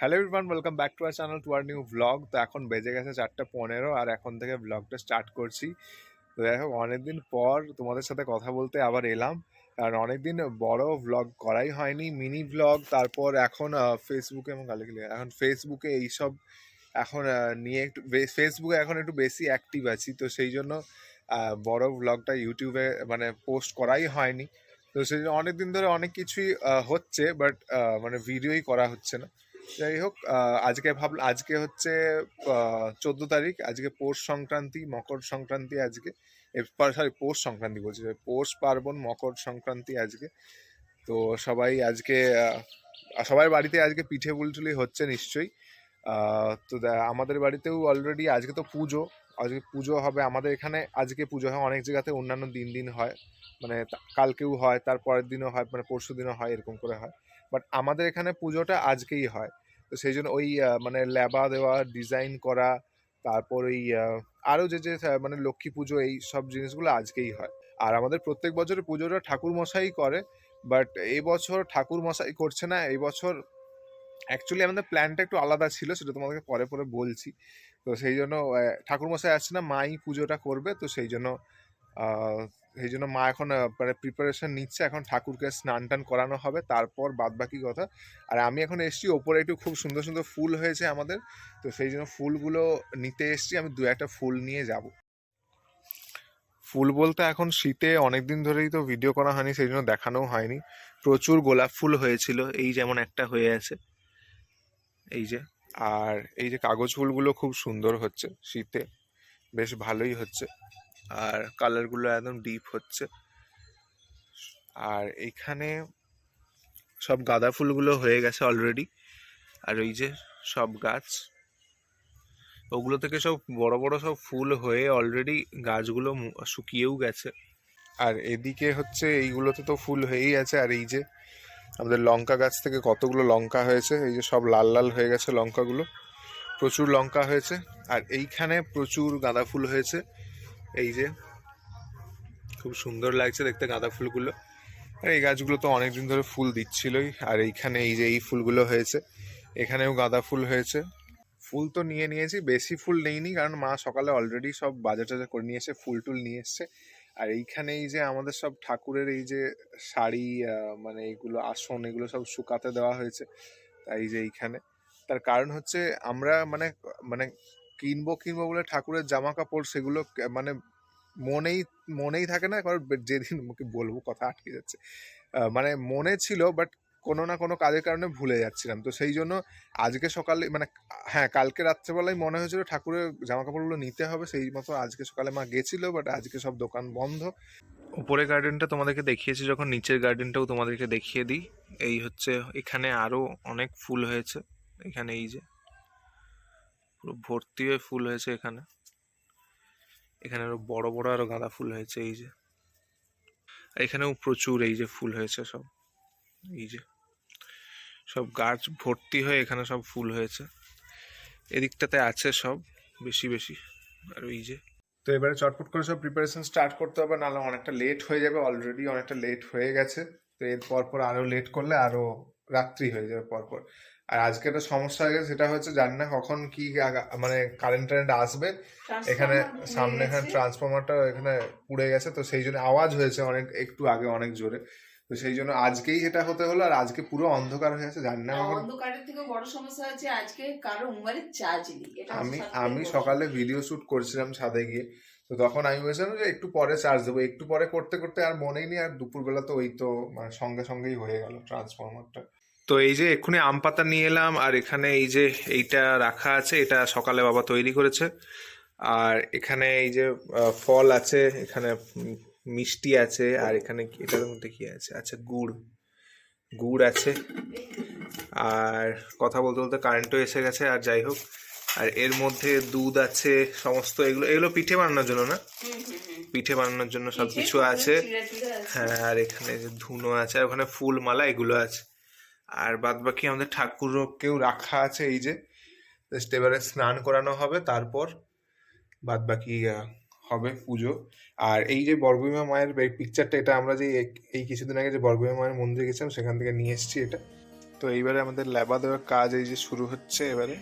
Hello everyone welcome back to our channel to our new vlog তো এখন বেজে গেছে চারটে পনেরো, আর এখন থেকে ব্লগটা স্টার্ট করছি। তো দেখো অনেকদিন পর তোমাদের সাথে কথা বলতে আবার এলাম। আর অনেকদিন বড় ব্লগ করাই হয়নি মিনি ব্লগ তারপর এখন ফেসবুকে এবং গালি এখন ফেসবুকে এইসব এখন নিয়ে একটু ফেসবুকে এখন একটু বেশি অ্যাক্টিভ আছি। তো সেই জন্য বড় ব্লগটা ইউটিউবে মানে পোস্ট করাই হয়নি। তো সেই জন্য অনেকদিন ধরে অনেক কিছুই হচ্ছে বাট মানে ভিডিওই করা হচ্ছে না। যাই হোক আজকে ভাব, আজকে হচ্ছে চোদ্দ তারিখ, আজকে পৌষ সংক্রান্তি, মকর সংক্রান্তি আজকে সরি পৌষ সংক্রান্তি বলছি পৌষ পার্বণ, মকর সংক্রান্তি আজকে। তো সবাই আজকে সবাই বাড়িতে আজকে পিঠে বুলটুলি হচ্ছে নিশ্চয়ই। তো আমাদের বাড়িতেও অলরেডি আজকে তো পুজো আজকে পুজো হবে। আমাদের এখানে আজকে পুজো হয়, অনেক জায়গাতে অন্যান্য দিন দিন হয়। মানে কালকেও হয়, তার পরের দিনও হয় মানে পরশু দিনও হয়, এরকম করে হয়। বাট আমাদের এখানে পুজোটা আজকেই হয়। তো সেই জন্য ওই মানে ল্যাবা দেওয়া, ডিজাইন করা, তারপর ওই আরও যে যে মানে লক্ষ্মী পুজো, এই সব জিনিসগুলো আজকেই হয়। আর আমাদের প্রত্যেক বছরের পুজোটা ঠাকুর মশাই করে, বাট এই বছর ঠাকুর মশাই করছে না। এই বছর অ্যাকচুয়ালি আমাদের প্ল্যানটা একটু আলাদা ছিল, সেটা তোমাদেরকে পরে পরে বলছি। তো সেই জন্য ঠাকুর মশাই আসছে না, মাই পুজোটা করবে, তো সেই জন্য সেই জন্য মা এখন মানে প্রিপারেশন নিচ্ছে, এখন ঠাকুরকে স্নান টান করানো হবে, তারপর বাদ বাকি কথা। আর আমি এখন এসছি, ওপরে একটু খুব সুন্দর সুন্দর ফুল হয়েছে আমাদের, তো সেই জন্য ফুলগুলো নিতে এসছি, আমি দু একটা ফুল নিয়ে যাব। ফুল বলতে এখন শীতে অনেক দিন ধরেই তো ভিডিও করা হয়নি, সেই জন্য দেখানোও হয়নি। প্রচুর গোলাপ ফুল হয়েছিল, এই যেমন একটা হয়ে আছে। এই যে। আর এই যে কাগজ ফুলগুলো খুব সুন্দর হচ্ছে শীতে, বেশ ভালোই হচ্ছে। আর কালারগুলো একদম ডিপ হচ্ছে। আর এইখানে সব গাঁদা ফুলগুলো হয়ে গেছে অলরেডি আর ওই যে সব গাছ, ওগুলো থেকে সব বড় বড় সব ফুল হয়ে অলরেডি গাছগুলো শুকিয়েও গেছে। আর এদিকে হচ্ছে এইগুলোতে তো ফুল হয়েই আছে। আর এই যে আমাদের লঙ্কা গাছ থেকে কতগুলো লঙ্কা হয়েছে? এই যে সব লাল লাল হয়ে গেছে লঙ্কাগুলো। প্রচুর লঙ্কা হয়েছে। আর এইখানে প্রচুর গাঁদা ফুল হয়েছে। এই যে, খুব সুন্দর লাগছে দেখতে গাঁদা ফুলগুলো। আর এই গাছগুলো তো অনেকদিন ধরে ফুল দিচ্ছিলই। আর এইখানে এই যে এই ফুলগুলো হয়েছে, এখানেও গাঁদা ফুল হয়েছে। ফুল তো নিয়ে নিয়েছি, বেশি ফুল নেইনি, কারণ মা সকালে অলরেডি সব বাজার টাজার করে নিয়ে এসে ফুল টুল নিয়ে এসছে। আর এইখানে এই যে আমাদের সব ঠাকুরের এই যে শাড়ি মানে এইগুলো আসন, এগুলো সব শুকাতে দেওয়া হয়েছে তাই যে এইখানে। তার কারণ হচ্ছে আমরা মানে মানে কিনবো কিনবো বলে ঠাকুরের জামা কাপড় সেগুলো মানে মনেই মনেই থাকে না। কারণ যেদিন বলব, কথা আটকে যাচ্ছে। মানে মনে ছিল বাট কোনো না কোনো কাজের কারণে ভুলে যাচ্ছিলাম। তো সেই জন্য আজকে সকালে মানে হ্যাঁ কালকে রাত্রেবেলায় মনে হয়েছিল ঠাকুরের জামা কাপড়গুলো নিতে হবে, সেই মতো আজকে সকালে মা গেছিল বাট আজকে সব দোকান বন্ধ। উপরে গার্ডেনটা তোমাদেরকে দেখিয়েছি, যখন নিচের গার্ডেনটাও তোমাদেরকে দেখিয়ে দিই। এই হচ্ছে, এখানে আরও অনেক ফুল হয়েছে, এখানে এই যে, পুরো ভর্তি হয়ে ফুল হয়েছে এখানে। এখানে আরও বড় বড় আরও গাঁদা ফুল হয়েছে, এই যে। এখানেও প্রচুর এই যে ফুল হয়েছে সব, এই যে। সব গাছ ভর্তি হয়ে এখানে সব ফুল হয়েছে। এদিকটাতে আছে সব বেশি বেশি। আর ওই যে। তো এবারে চটপট করে সব প্রিপারেশন স্টার্ট করতে হবে নাহলে অনেকটা লেট হয়ে যাবে অলরেডি অনেকটা লেট হয়ে গেছে। তো এর পর পর আরও লেট করলে আরও রাত্রি হয়ে যাবে পর পর। আর আজকে একটা সমস্যা হয়ে গেছে সেটা হচ্ছে জানি না কখন কি মানে কারেন্ট টারেন্ট আসবে। এখানে সামনে এখানে ট্রান্সফরমারটা এখানে পুড়ে গেছে তো সেই জন্য আওয়াজ হয়েছে অনেক একটু আগে অনেক জোরে। তো সেই জন্য আজকেই এটা হতে হলো আর আজকে পুরো অন্ধকার হয়ে আছে জানি না আর এখন অন্ধকারের থেকে বড় সমস্যা হচ্ছে আজকে কারও মোবাইলে চার্জ নেই এটা আমি আমি সকালে ভিডিও শুট করছিলাম ছাদে গিয়ে তো তখন আমি বলেছিলাম যে একটু পরে চার্জ দেবো একটু পরে করতে করতে আর মনেই নেই আর দুপুরবেলা তো ওই তো মানে সঙ্গে সঙ্গেই হয়ে গেল ট্রান্সফরমারটা তো এই যে এক্ষুনি আম পাতা নিয়ে এলাম আর এখানে এই যে এইটা রাখা আছে এটা সকালে বাবা তৈরি করেছে। আর এখানে এই যে ফল আছে এখানে মিষ্টি আছে আর এখানে এটার মধ্যে কি আছে? আচ্ছা গুড়। গুড় আছে। আর কথা বলতে বলতে কারেন্টও এসে গেছে আর যাই হোক। আর এর মধ্যে দুধ আছে সমস্ত এগুলো এগুলো পিঠে বানানোর জন্য না। পিঠে বানানোর জন্য সব কিছু আছে। আছে। হ্যাঁ আর এখানে যে ধুনো আছে আর ওখানে ফুল মালা এগুলো আছে। আর বাদ বাকি আমাদের ঠাকুরকেও রাখা আছে এই যে। জাস্ট এবারে স্নান করানো হবে তারপর বাদ বাকি হবে পুজো। আর এই যে বরগুইমা মায়ের পিকচারটা এটা আমরা যে এই কিছুদিন আগে যে বরগুইমা মায়ের মন্দিরে গেছিলাম সেখান থেকে নিয়ে এসেছি এটা। তো এইবারে আমাদের লেবা দেওয়ার কাজ এই যে শুরু হচ্ছে এবারে।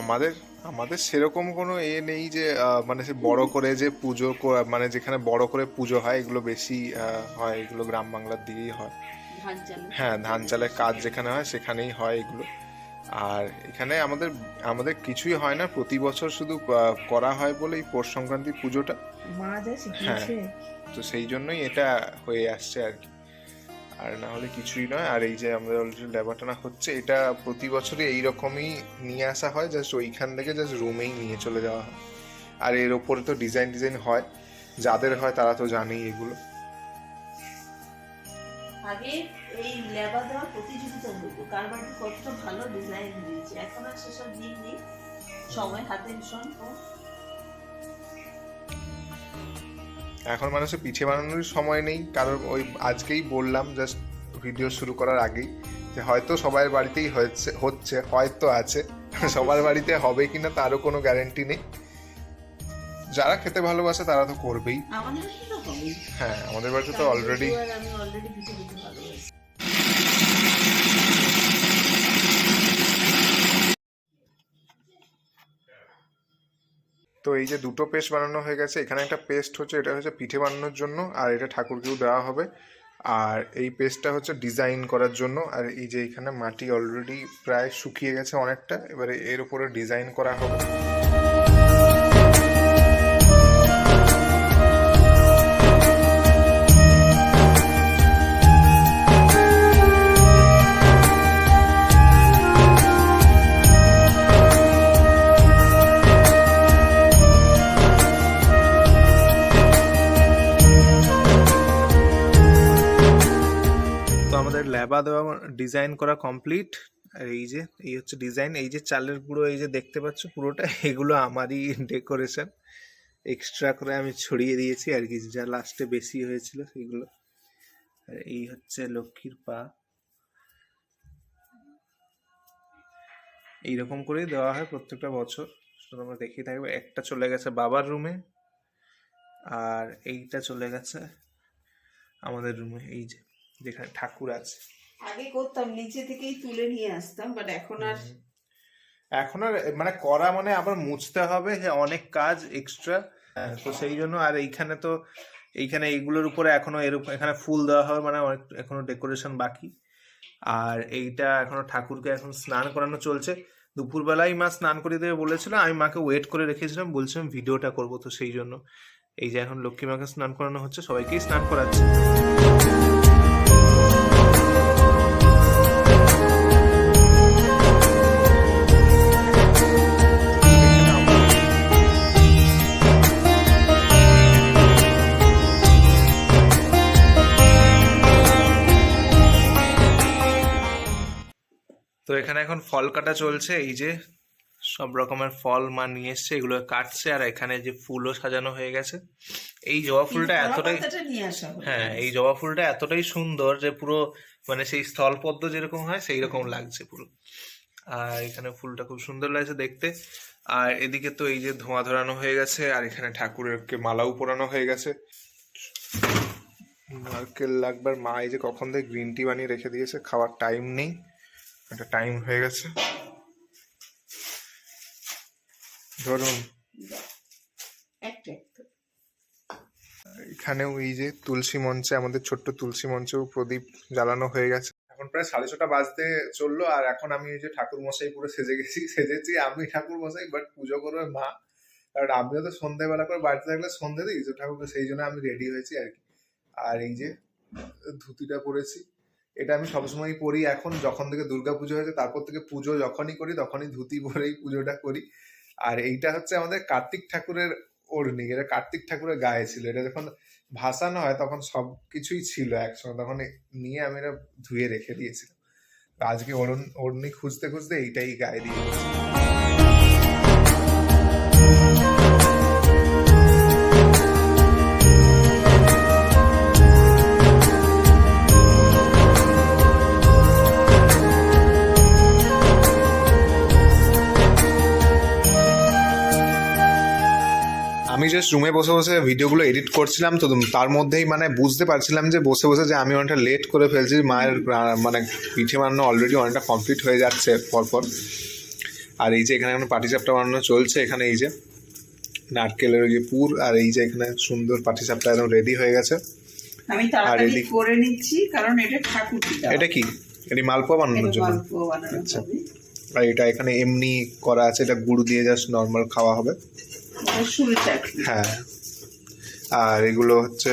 আমাদের আমাদের সেরকম কোনো এ নেই যে মানে সে বড় করে যে পুজো মানে যেখানে বড় করে পুজো হয় এগুলো বেশি হয় এগুলো গ্রাম বাংলার দিকেই হয়। হ্যাঁ ধান চালের কাজ যেখানে হয় সেখানেই হয় এগুলো। আর এখানে আমাদের আমাদের কিছুই হয় না। প্রতি বছর শুধু করা হয় বলে এই পৌষ সংক্রান্তি পুজোটা। হ্যাঁ তো সেই জন্যই এটা হয়ে আসছে আর কি। আর না হলে কিছুই নয়। আর এই যে আমাদের অলরেডি লেবাটানা হচ্ছে এটা প্রতি বছরই এইরকমই নিয়ে আসা হয়। জাস্ট ওইখান থেকে জাস্ট রুমেই নিয়ে চলে যাওয়া হয়। আর এর ওপরে তো ডিজাইন ডিজাইন হয়। যাদের হয় তারা তো জানেই এগুলো। আগে এই লেবা দেওয়া প্রতিযোগিতা হতো। কার বাড়ি কতটা ভালো ডিজাইন দিয়েছে এখন আর সেসব দিন নেই। সময় হাতে ভীষণ কম। এখন মানুষের পিঠে বানানোর সময় নেই। কারণ ওই আজকেই বললাম জাস্ট ভিডিও শুরু করার আগেই যে হয়তো সবার বাড়িতেই হচ্ছে হচ্ছে, হয়তো আছে। সবার বাড়িতে হবে কিনা তারও কোনো গ্যারেন্টি নেই। যারা খেতে ভালোবাসে তারা তো করবেই। হ্যাঁ আমাদের বাড়িতে তো অলরেডি তো এই যে দুটো পেস্ট বানানো হয়ে গেছে এখানে একটা পেস্ট হচ্ছে এটা হচ্ছে পিঠে বানানোর জন্য আর এটা ঠাকুরকেও দেওয়া হবে। আর এই পেস্টটা হচ্ছে ডিজাইন করার জন্য আর এই যে এখানে মাটি অলরেডি প্রায় শুকিয়ে গেছে অনেকটা এবারে এর উপরে ডিজাইন করা হবে। ডিজাইন করা কমপ্লিট আর এই যে, এই হচ্ছে ডিজাইন এই যে চালের গুঁড়ো, এই যে দেখতে পাচ্ছ পুরোটা, এগুলো আমারই ডেকোরেশন এক্সট্রা করে আমি ছড়িয়ে দিয়েছি আর কি, যা লাস্টে বেশি হয়েছিল সেগুলো। আর এই হচ্ছে লক্ষ্মীর পা। এইরকম করেই দেওয়া হয় প্রত্যেকটা বছর। তোমরা দেখেই থাকবে, একটা চলে গেছে বাবার রুমে আর এইটা চলে গেছে আমাদের রুমে এই যে, যেখানে ঠাকুর আছে। আগে করতাম, নিচে থেকেই তুলে নিয়ে আসতাম বাট এখন আর এখন আর মানে করা মানে আবার মুছতে হবে অনেক কাজ এক্সট্রা তো সেই জন্য আর এইখানে তো, এইখানে এইগুলোর উপরে এখনও এর এখানে ফুল দেওয়া হবে মানে এখনও ডেকোরেশন বাকি। আর এইটা এখনও ঠাকুরকে এখন স্নান করানো চলছে। দুপুরবেলায় মা স্নান করিয়ে দেবে বলেছিল, আমি মাকে ওয়েট করে রেখেছিলাম বলছিলাম ভিডিওটা করব তো সেই জন্য। এই যে এখন লক্ষ্মী মাকে স্নান করানো হচ্ছে, সবাইকেই স্নান করাচ্ছে। এখানে এখন ফল কাটা চলছে এই যে সব রকমের ফল মা নিয়ে এসছে এগুলো কাটছে আর এখানে যে ফুলও সাজানো হয়ে গেছে। এই জবা ফুলটা এতটাই হ্যাঁ এই জবা ফুলটা এতটাই সুন্দর যে পুরো মানে সেই স্থলপদ্ম যেরকম হয় সেই রকম লাগছে পুরো। আর এখানে ফুলটা খুব সুন্দর লাগছে দেখতে। আর এদিকে তো এই যে ধোঁয়া ধরানো হয়ে গেছে আর এখানে ঠাকুরেরকে মালাও পরানো হয়ে গেছে। নারকেল লাগবার মা এই যে কখন থেকে গ্রিন টি বানিয়ে রেখে দিয়েছে খাওয়ার টাইম নেই। একটা টাইম হয়ে গেছে। ধরুন। এখানেও এই যে তুলসী মঞ্চে আমাদের ছোট্ট তুলসী মঞ্চেও প্রদীপ জ্বালানো হয়ে গেছে। এখন প্রায় সাড়ে ছটা বাজতে চলল আর এখন আমি যে ঠাকুর মশাই পুরো সেজে গেছি সেজেছি আমি ঠাকুর মশাই বাট পুজো করবে মা। কারণ আমিও তো সন্ধ্যেবেলা করে বাড়িতে থাকলে সন্ধ্যে দিই তো ঠাকুরকে সেই জন্য আমি রেডি হয়েছি আর কি। আর এই যে ধুতিটা পরেছি। এটা আমি সবসময় পরি এখন যখন থেকে দুর্গা পুজো হয়েছে, তারপর থেকে পুজো যখনই করি, তখনই ধুতি পরেই পুজোটা করি। আর এইটা হচ্ছে আমাদের কার্তিক ঠাকুরের ওড়নি। এটা কার্তিক ঠাকুরের গায়ে ছিল। এটা যখন ভাসানো হয়, তখন সব কিছুই ছিল একসঙ্গে। তখন নিয়ে আমি এটা ধুয়ে রেখে দিয়েছিলাম। আজকে ওড়ন, ওড়নি খুঁজতে খুঁজতে এইটাই গায়ে দিয়ে দিয়েছি। আমি জাস্ট রুমে বসে বসে ভিডিওগুলো এডিট করছিলাম তো তার মধ্যেই মানে বুঝতে পারছিলাম যে বসে বসে যে আমি অনেকটা লেট করে ফেলছি মায়ের মানে পিঠে বানানো অলরেডি অনেকটা কমপ্লিট হয়ে যাচ্ছে পরপর। আর এই যে এখানে এখন পাটিসাপটা বানানো চলছে এখানে এই যে নারকেলের ওই যে পুর আর এই যে এখানে সুন্দর পাটিসাপটা একদম রেডি হয়ে গেছে। আমি তাড়াতাড়ি করে নিচ্ছি কারণ এটা ঠাকুর এটা কি? এটি মালপোয়া বানানোর জন্য? আচ্ছা। আর এটা এখানে এমনি করা আছে এটা গুড় দিয়ে জাস্ট নর্মাল খাওয়া হবে। হ্যাঁ। আর এগুলো হচ্ছে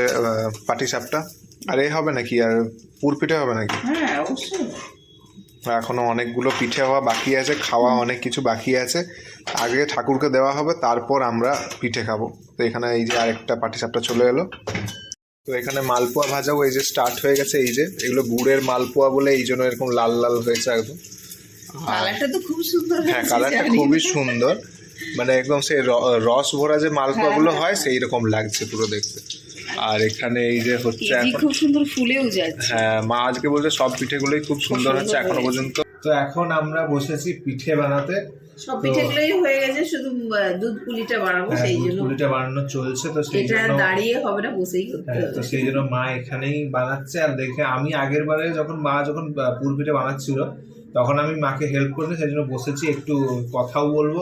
পাটিসাপটা আর এ হবে নাকি? আর পুর পিঠে হবে নাকি? হ্যাঁ অবশ্যই। এখনও অনেকগুলো পিঠে হওয়া বাকি আছে খাওয়া অনেক কিছু বাকি আছে। আগে ঠাকুরকে দেওয়া হবে তারপর আমরা পিঠে খাব। তো এখানে এই যে আরেকটা পাটিসাপটা চলে এলো। তো এখানে মালপোয়া ভাজাও এই যে স্টার্ট হয়ে গেছে এই যে। এগুলো গুড়ের মালপোয়া বলে এই জন্য এরকম লাল লাল হয়েছে একদম। কালারটা তো খুব সুন্দর হ্যাঁ কালারটা খুবই সুন্দর। মানে একদম সেই রস ভরা যে মালপোয়াগুলো হ্যাঁ, হয় সেই রকম লাগছে পুরো দেখতে। আর এখানে এই যে হচ্ছে এখন খুব সুন্দর ফুলেও যাচ্ছে। হ্যাঁ মা আজকে বলছে সব পিঠেগুলোই খুব সুন্দর হচ্ছে এখনও পর্যন্ত। তো এখন আমরা বসেছি পিঠে বানাতে। সব পিঠেগুলোই হয়ে গেছে শুধু দুধ পুলিটা বানাবো হ্যাঁ, সেই জন্য। পুলিটা বানানো চলছে তো সেই এটা দাঁড়িয়ে হবে না বসেই করতে হ্যাঁ, তো সেই জন্য মা এখানেই বানাচ্ছে। আর দেখে আমি আগের বারে যখন মা যখন পুর পিঠে বানাচ্ছিল তখন আমি মাকে হেল্প করতে সেই জন্য বসেছি একটু কথাও বলব।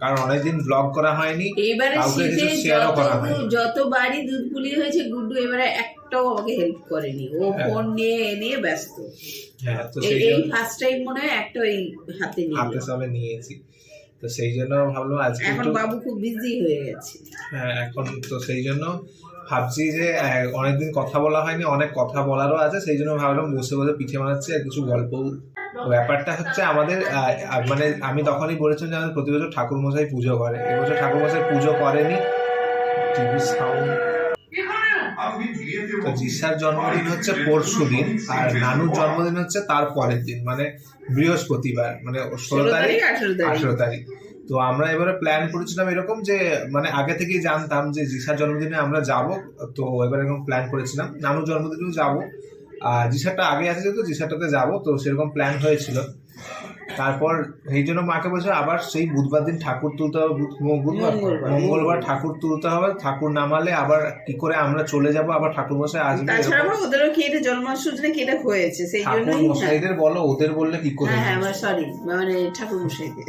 কারণ অনেকদিন ব্লগ করা হয়নি কাউকে শীতে যত হয়নি। যতবারই দুধ পুলি হয়েছে গুড্ডু এবারে একটাও আমাকে হেল্প করেনি। ও হ্যাঁ। ফোন নিয়ে নিয়ে ব্যস্ত। হ্যাঁ তো এই- ফার্স্ট টাইম মনে হয় একটা ওই হাতে নিয়ে হাতে সবে নিয়েছি। তো সেই জন্য ভাবলাম আজকে এখন বাবু খুব বিজি হয়ে গেছে। হ্যাঁ এখন তো সেই জন্য ভাবছি যে অনেকদিন কথা বলা হয়নি অনেক কথা বলারও আছে সেই জন্য ভাবলাম বসে বসে পিঠে বানাচ্ছি আর কিছু গল্প। ব্যাপারটা হচ্ছে আমাদের মানে আমি তখনই বলেছিলাম যে আমাদের প্রতি বছর ঠাকুর মশাই পুজো করে। এবছর ঠাকুর মশাই পুজো করেনি। টিভি সাউন্ড তো জিসার জন্মদিন হচ্ছে পরশু দিন আর নানুর জন্মদিন হচ্ছে তার পরের দিন মানে বৃহস্পতিবার মানে ষোলো তারিখ। আঠেরো তারিখ। তো আমরা এবারে প্ল্যান করেছিলাম এরকম যে মানে আগে থেকেই জানতাম যে জিসার জন্মদিনে আমরা যাব, তো এবার এরকম প্ল্যান করেছিলাম। নানুর জন্মদিনেও যাব। আর জিসারটা আগে আছে যেহেতু জিসারটাতে যাব, তো সেরকম প্ল্যান হয়েছিল। তারপর এই জন্য মাকে বলছে আবার সেই বুধবার দিন ঠাকুর তুলতে হবে বুধবার মঙ্গলবার। ঠাকুর তুলতে হবে ঠাকুর নামালে আবার কি করে আমরা চলে যাব আবার ঠাকুর মশাই আসবে তাছাড়া ওদেরও কি এটা জন্মাষ্টমী কি এটা হয়েছে? সেই ঠাকুর হ্যাঁ মশাইদের বলো ওদের বললে কি করে হ্যাঁ হ্যাঁ সরি মানে ঠাকুর মশাইদের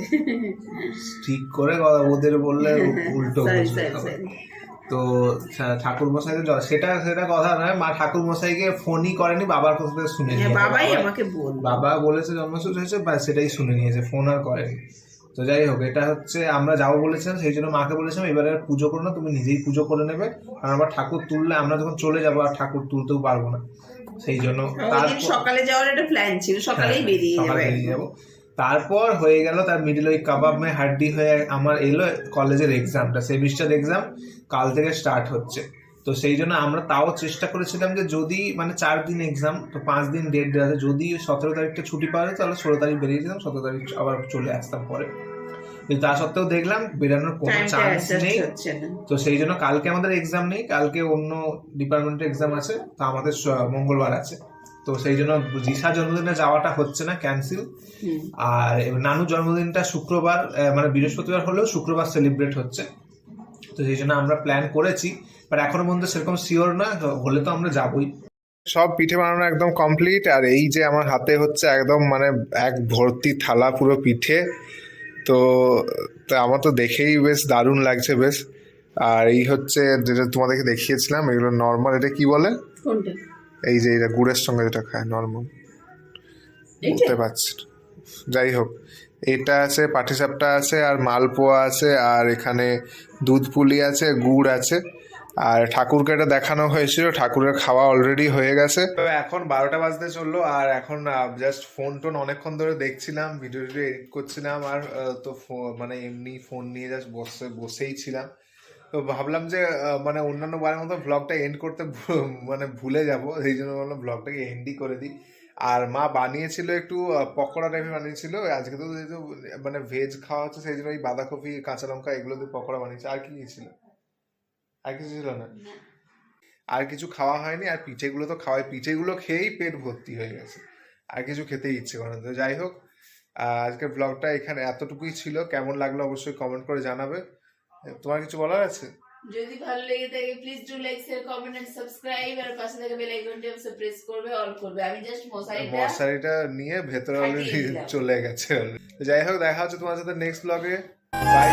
ঠিক করে কথা ওদের বললে উল্টো তো ঠাকুর মশাই সেটা সেটা কথা নয়। মা ঠাকুর মশাইকে ফোনই করেনি বাবার কথা শুনে হ্যাঁ বাবাই বাবা- আমাকে বলল। বাবা বলেছে জন্মসূত্র হয়েছে বা সেটাই শুনে নিয়েছে ফোন আর করেনি। তো যাই হোক এটা হচ্ছে আমরা যাব বলেছিলাম সেই জন্য মাকে বলেছিলাম এবারে আর পুজো করো না তুমি নিজেই পুজো করে নেবে। কারণ আবার ঠাকুর তুললে আমরা যখন চলে যাব আর ঠাকুর তুলতেও পারব না। সেই জন্য সকালে যাওয়ার একটা প্ল্যান ছিল সকালেই হ্যাঁ, বেরিয়ে যাব। তারপর হয়ে গেল তার মিডিল ওই কাবাব মে হাড্ডি হয়ে আমার এলো কলেজের এক্সামটা সেমিস্টার এক্সাম কাল থেকে স্টার্ট হচ্ছে। তো সেই জন্য আমরা তাও চেষ্টা করেছিলাম যে যদি মানে চার দিন এক্সাম তো পাঁচ দিন ডেট দেওয়া যদি সতেরো তারিখটা ছুটি পাওয়া যায় তাহলে ষোলো তারিখ বেরিয়ে যেতাম সতেরো তারিখ আবার চলে আসতাম পরে। কিন্তু তা সত্ত্বেও দেখলাম বেরানোর কোনো চান্স নেই। হচ্ছে তো সেই জন্য কালকে আমাদের এক্সাম নেই কালকে অন্য ডিপার্টমেন্টের এক্সাম আছে তো আমাদের মঙ্গলবার আছে। তো সেই জন্য জিসা জন্মদিনে যাওয়াটা হচ্ছে না ক্যান্সেল আর নানুর জন্মদিনটা শুক্রবার মানে বৃহস্পতিবার হলেও শুক্রবার সেলিব্রেট হচ্ছে। তো সেই জন্য আমরা প্ল্যান করেছি বাট এখনও পর্যন্ত সেরকম শিওর না তো হলে তো আমরা যাবই। সব পিঠে বানানো একদম কমপ্লিট আর এই যে আমার হাতে হচ্ছে একদম মানে এক ভর্তি থালা পুরো পিঠে তো তা আমার তো দেখেই বেশ দারুণ লাগছে বেশ। আর এই হচ্ছে যেটা তোমাদেরকে দেখিয়েছিলাম এগুলো নর্মাল এটা কি বলে? কোনটা এই যে এটা গুড়ের সঙ্গে যেটা খায় নর্মাল বুঝতে পারছি। যাই হোক এটা আছে পাটিসাপটা আছে আর মালপোয়া আছে আর এখানে দুধ পুলি আছে গুড় আছে। আর ঠাকুরকে এটা দেখানো হয়েছিল ঠাকুরের খাওয়া অলরেডি হয়ে গেছে। তো এখন বারোটা বাজতে চলল আর এখন জাস্ট ফোন টোন অনেকক্ষণ ধরে দেখছিলাম ভিডিও টিডিও এডিট করছিলাম আর তো ফো- মানে এমনি ফোন নিয়ে জাস্ট বসে বসেই ছিলাম। তো ভাবলাম যে মানে অন্যান্য বারের মতো ব্লগটা এন্ড করতে মানে ভুলে যাব সেই জন্য ভাবলাম ব্লগটাকে এন্ডই করে দিই। আর মা বানিয়েছিল একটু পকোড়া টাইপের বানিয়েছিল আজকে তো যেহেতু মানে ভেজ খাওয়া হচ্ছে সেই জন্য ওই বাঁধাকপি কাঁচা লঙ্কা এগুলো দিয়ে পকোড়া বানিয়েছে। আর কি কি ছিল আর কিছু ছিল না? আর কিছু খাওয়া হয়নি আর পিঠেগুলো তো খাওয়াই পিঠেগুলো খেয়েই পেট ভর্তি হয়ে গেছে। আর কিছু খেতে ইচ্ছে করে না। তো যাই হোক আজকের ব্লগটা এখানে এতটুকুই ছিল। কেমন লাগল অবশ্যই কমেন্ট করে জানাবে। তোমার কিছু বলার আছে? যদি ভালো লেগে থাকে please do like share comment and subscribe আর পাশে থাকা বেল আইকনটি অবশ্যই প্রেস করবে অল করবে। আমি জাস্ট মশারিটা মশারিটা নিয়ে ভেতরে অলরেডি চলে গেছে যাই হোক দেখা হচ্ছে তোমার সাথে নেক্সট ব্লগে বাই